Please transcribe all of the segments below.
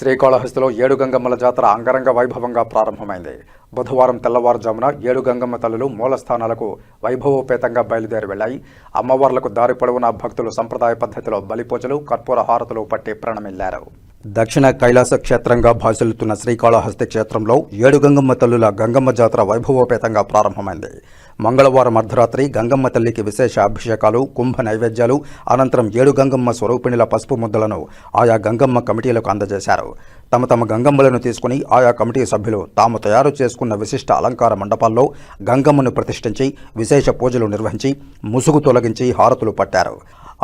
శ్రీకాళహస్తిలో ఏడు గంగమ్మల జాతర అంగరంగ వైభవంగా ప్రారంభమైంది. బుధవారం తెల్లవారుజామున ఏడు గంగమ్మ తల్లులు మూలస్థానాలకు వైభవోపేతంగా బయలుదేరి వెళ్ళాయి అమ్మవార్లకు దారి పొడవునా భక్తులు సంప్రదాయ పద్ధతిలో బలిపూజలు కర్పూర హారతులు పట్టి ప్రణమిల్లారు. దక్షిణ కైలాస క్షేత్రంగా భాషలుతున్న శ్రీకాళహస్తి క్షేత్రంలో ఏడు గంగమ్మ తల్లుల గంగమ్మ జాతర వైభవోపేతంగా ప్రారంభమైంది. మంగళవారం అర్ధరాత్రి గంగమ్మ తల్లికి విశేష అభిషేకాలు కుంభ నైవేద్యాలు అనంతరం ఏడు గంగమ్మ స్వరూపిణిల పసుపు ముద్దలను ఆయా గంగమ్మ కమిటీలకు అందజేశారు. తమ తమ గంగమ్మలను తీసుకుని ఆయా కమిటీ సభ్యులు తాము తయారు చేసుకున్న విశిష్ట అలంకార మండపాల్లో గంగమ్మను ప్రతిష్ఠించి విశేష పూజలు నిర్వహించి ముసుగు తొలగించి హారతులు పట్టారు.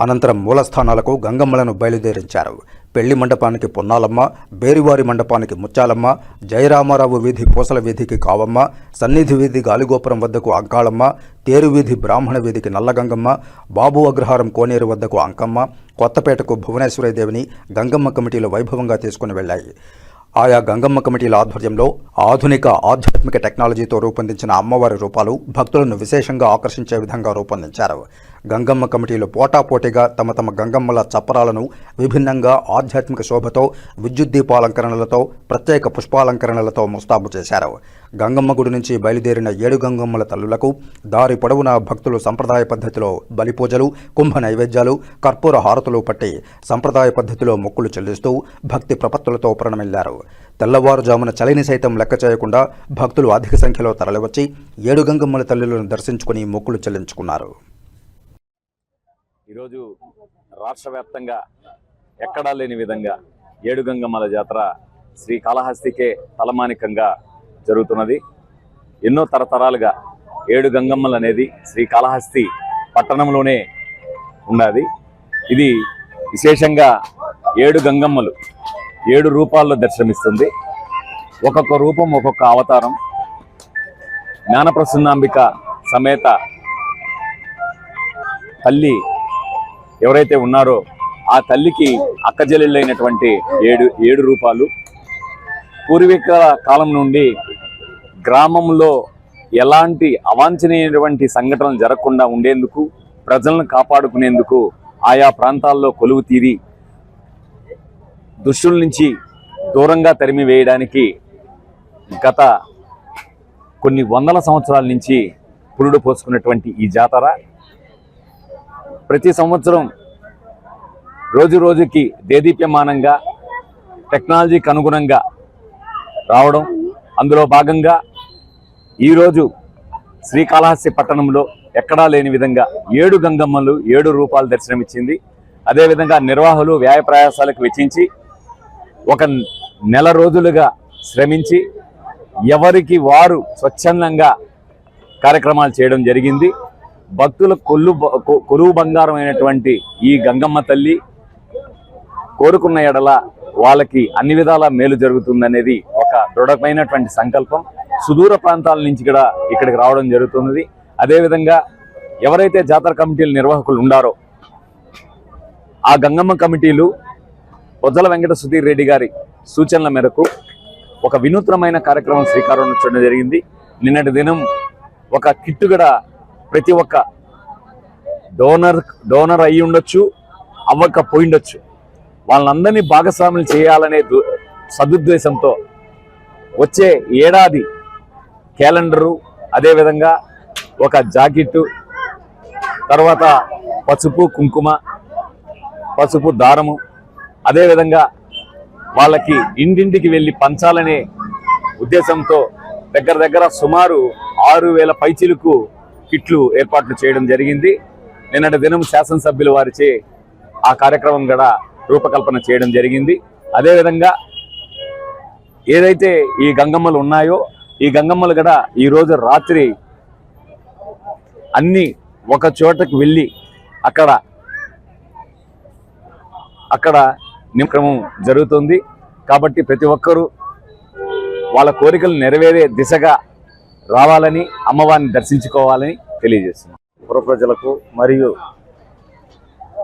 అనంతరం మూలస్థానాలకు గంగమ్మలను బయలుదేరించారు. పెళ్ళి మండపానికి పొన్నాలమ్మ బేరివారి మండపానికి ముచ్చాలమ్మ జయరామారావు వీధి పూసల వీధికి కావమ్మ సన్నిధి వీధి గాలిగోపురం వద్దకు అంకాళమ్మ తేరు వీధి బ్రాహ్మణ వీధికి నల్లగంగమ్మ బాబు అగ్రహారం కోనేరు వద్దకు అంకమ్మ కొత్తపేటకు భువనేశ్వరీదేవిని గంగమ్మ కమిటీలు వైభవంగా తీసుకుని వెళ్ళాయి. ఆయా గంగమ్మ కమిటీల ఆధ్వర్యంలో ఆధునిక ఆధ్యాత్మిక టెక్నాలజీతో రూపొందించిన అమ్మవారి రూపాలు భక్తులను విశేషంగా ఆకర్షించే విధంగా రూపొందించారు. గంగమ్మ కమిటీలు పోటాపోటీగా తమ తమ గంగమ్మల చప్పరాలను విభిన్నంగా ఆధ్యాత్మిక శోభతో విద్యుత్ దీపాలంకరణలతో ప్రత్యేక పుష్పాలంకరణలతో ముస్తాబు చేశారు. గంగమ్మ గుడి నుంచి బయలుదేరిన ఏడు గంగమ్మల తల్లులకు దారి పొడవునా భక్తులు సంప్రదాయ పద్ధతిలో బలిపూజలు కుంభ నైవేద్యాలు కర్పూర హారతులు పట్టి సంప్రదాయ పద్ధతిలో మొక్కులు చెల్లిస్తూ భక్తి ప్రపత్తులతో ప్రణమిల్లారు తెల్లవారుజామున చలిని సైతం లెక్క చేయకుండా భక్తులు అధిక సంఖ్యలో తరలివచ్చి ఏడు గంగమ్మల తల్లులను దర్శించుకుని మొక్కులు చెల్లించుకున్నారు. ఈరోజు రాష్ట్ర వ్యాప్తంగా ఎక్కడా లేని విధంగా ఏడుగంగమ్మల జాతర శ్రీ కాళహస్తికే తలమానికంగా జరుగుతున్నది. ఎన్నో తరతరాలుగా ఏడు గంగమ్మలు అనేది శ్రీ కాళహస్తి పట్టణంలోనే ఉన్నది. ఇది విశేషంగా ఏడు గంగమ్మలు ఏడు రూపాల్లో దర్శనమిస్తుంది. ఒక్కొక్క రూపం ఒక్కొక్క అవతారం. జ్ఞానప్రసన్నాంబిక సమేత తల్లి ఎవరైతే ఉన్నారో ఆ తల్లికి అక్కజెల్లెళ్ళైనటువంటి ఏడు ఏడు రూపాలు పూర్వీకుల కాలం నుండి గ్రామంలో ఎలాంటి అవాంఛనీయటువంటి సంఘటనలు జరగకుండా ఉండేందుకు ప్రజలను కాపాడుకునేందుకు ఆయా ప్రాంతాల్లో కొలువు తీరి దుష్టుల నుంచి దూరంగా తరిమి వేయడానికి గత కొన్ని వందల సంవత్సరాల నుంచి పురుడు పోసుకున్నటువంటి ఈ జాతర ప్రతి సంవత్సరం రోజు రోజుకి దేదీప్యమానంగా టెక్నాలజీకి అనుగుణంగా రావడం. అందులో భాగంగా ఈరోజు శ్రీకాళహస్తి పట్టణంలో ఎక్కడా లేని విధంగా ఏడు గంగమ్మలు ఏడు రూపాలు దర్శనమిచ్చింది. అదేవిధంగా నిర్వాహులు వ్యాయ ప్రయాసాలకు వెచ్చించి ఒక నెల రోజులుగా శ్రమించి ఎవరికి వారు స్వచ్ఛందంగా కార్యక్రమాలు చేయడం జరిగింది. భక్తుల కొల్లు కొ- కొలువు బంగారం అయినటువంటి ఈ గంగమ్మ తల్లి కోరుకున్న ఎడల వాళ్ళకి అన్ని విధాల మేలు జరుగుతుందనేది ఒక దృఢమైనటువంటి సంకల్పం. సుదూర ప్రాంతాల నుంచి కూడా ఇక్కడికి రావడం జరుగుతున్నది. అదేవిధంగా ఎవరైతే జాతర కమిటీల నిర్వాహకులు ఉండారో ఆ గంగమ్మ కమిటీలు బొజ్జల వెంకట సుధీర్ రెడ్డి గారి సూచనల మేరకు ఒక వినూత్నమైన కార్యక్రమం శ్రీకారం చూడడం జరిగింది. నిన్నటి దినం ఒక కిట్టు కూడా ప్రతి ఒక్క డోనర్ డోనర్ అయి ఉండొచ్చు అవ్వక పోయిండొచ్చు వాళ్ళందరినీ భాగస్వాములు చేయాలనే దు- సదుద్దేశంతో వచ్చే ఏడాది క్యాలెండరు అదేవిధంగా ఒక జాకెట్టు తర్వాత పసుపు కుంకుమ పసుపు దారము అదేవిధంగా వాళ్ళకి ఇంటింటికి వెళ్ళి పంచాలనే ఉద్దేశంతో దగ్గర దగ్గర సుమారు ఆరు వేల పైచిలకు కిట్లు ఏర్పాట్లు చేయడం జరిగింది. నిన్నటి దినం శాసనసభ్యుల వారిచే ఆ కార్యక్రమం కూడా రూపకల్పన చేయడం జరిగింది. అదేవిధంగా ఏదైతే ఈ గంగమ్మలు ఉన్నాయో ఈ గంగమ్మలు కూడా ఈరోజు రాత్రి అన్ని ఒక చోటకు వెళ్ళి అక్కడ అక్కడ నిక్రమం జరుగుతుంది. కాబట్టి ప్రతి ఒక్కరూ వాళ్ళ కోరికలు నెరవేరే దిశగా రావాలని అమ్మవారిని దర్శించుకోవాలని తెలియజేస్తున్నాం. పుర ప్రజలకు మరియు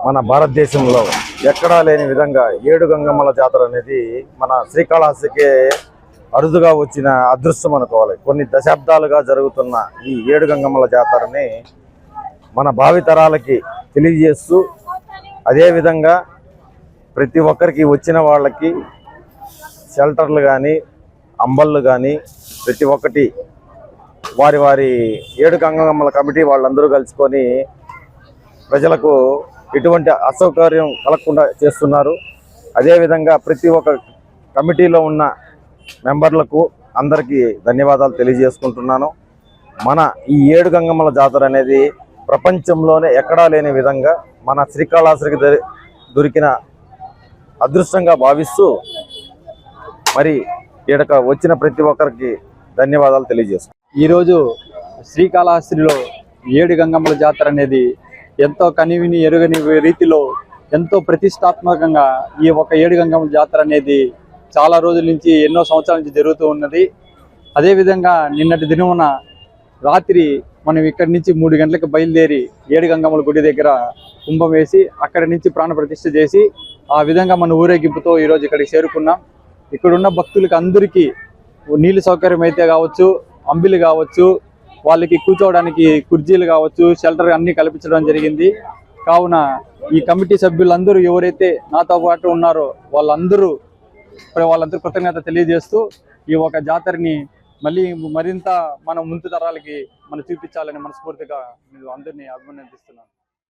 మన భారతదేశంలో ఎక్కడా లేని విధంగా ఏడు గంగమ్మల జాతర అనేది మన శ్రీకాళహస్తికే అరుదుగా వచ్చిన అదృష్టం అనుకోవాలి. కొన్ని దశాబ్దాలుగా జరుగుతున్న ఈ ఏడు గంగమ్మల జాతరని మన భావితరాలకి తెలియజేస్తూ అదేవిధంగా ప్రతి ఒక్కరికి వచ్చిన వాళ్ళకి షెల్టర్లు కానీ అంబళ్ళు కానీ ప్రతి ఒక్కటి వారి వారి ఏడు గంగమ్మల కమిటీ వాళ్ళందరూ కలుసుకొని ప్రజలకు ఎటువంటి అసౌకర్యం కలగకుండా చేస్తున్నారు. అదేవిధంగా ప్రతి ఒక్క కమిటీలో ఉన్న మెంబర్లకు అందరికీ ధన్యవాదాలు తెలియజేసుకుంటున్నాను. మన ఈ ఏడు గంగమ్మల జాతర అనేది ప్రపంచంలోనే ఎక్కడా లేని విధంగా మన శ్రీకాళహస్తికి దొరికిన అదృష్టంగా భావిస్తూ మరి ఈడక వచ్చిన ప్రతి ఒక్కరికి ధన్యవాదాలు తెలియజేస్తున్నాను ఈరోజు శ్రీకాళహస్తిలో ఏడు గంగమ్మల జాతర అనేది ఎంతో కనివిని ఎరుగని రీతిలో ఎంతో ప్రతిష్టాత్మకంగా ఈ ఒక ఏడుగంగమ్మ జాతర అనేది చాలా రోజుల నుంచి ఎన్నో సంవత్సరాల నుంచి జరుగుతూ ఉన్నది. అదేవిధంగా నిన్నటి దినమున రాత్రి మనం ఇక్కడి నుంచి మూడు గంటలకు బయలుదేరి ఏడుగంగమ్మల గుడి దగ్గర కుంభం వేసి అక్కడి నుంచి ప్రాణ ప్రతిష్ఠ చేసి ఆ విధంగా మన ఊరేగింపుతో ఈరోజు ఇక్కడికి చేరుకున్నాం. ఇక్కడున్న భక్తులకు అందరికీ నీళ్ళు సౌకర్యం అయితే కావచ్చు అంబిలు కావచ్చు వాళ్ళకి కూర్చోవడానికి కుర్చీలు కావచ్చు షెల్టర్ అన్ని కల్పించడం జరిగింది. కావున ఈ కమిటీ సభ్యులందరూ ఎవరైతే నాతో పాటు ఉన్నారో వాళ్ళందరూ వాళ్ళందరూ కృతజ్ఞత తెలియజేస్తూ ఈ ఒక జాతరని మళ్ళీ మరింత మన ముందు తరాలకి మనం చూపించాలని మనస్ఫూర్తిగా మీరు అందరినీ అభినందిస్తున్నాను.